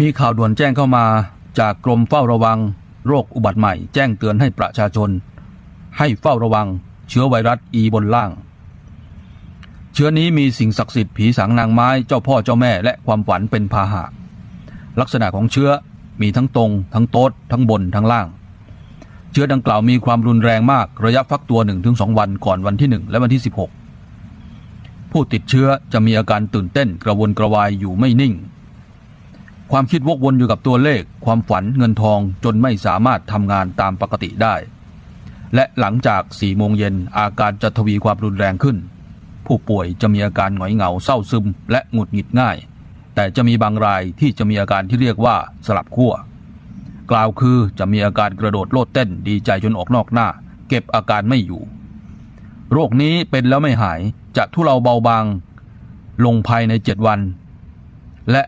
มีข่าวด่วนแจ้งเข้ามาจากกรมเฝ้าระวัง โรคอุบัติใหม่ แจ้งเตือนให้ประชาชน ให้เฝ้าระวัง เชื้อไวรัสอีบนล่าง เชื้อนี้มีสิ่งศักดิ์สิทธิ์ผีสางนางไม้เจ้าพ่อเจ้าแม่และความฝันเป็นพาหะ ลักษณะของเชื้อมีทั้งตรง ทั้งโต๊ดทั้งบนทั้งล่าง เชื้อดังกล่าวมีความรุนแรงมากระยะฟักตัว 1-2 วันก่อนวันที่ 1 และวันที่ 16 ผู้ติดเชื้อจะมีอาการตื่นเต้นกระวนกระวายอยู่ไม่นิ่ง ความคิดวกวนอยู่กับตัวเลข ความฝันเงินทองจนไม่สามารถทำงานตามปกติได้ และหลังจาก4โมงเย็นอาการจะทวีความรุนแรงขึ้น ผู้ป่วยจะมีอาการหงอยเหงาเศร้าซึม และหงุดหงิดง่าย แต่จะมีบางรายที่จะมีอาการที่เรียกว่าสลับขั้วกล่าวคือจะมีอาการกระโดดโลดเต้นดีใจจนออกนอกหน้า เก็บอาการไม่อยู่ โรคนี้เป็นแล้วไม่หายจะทุเลาเบาบาง ลงภายใน7วัน และ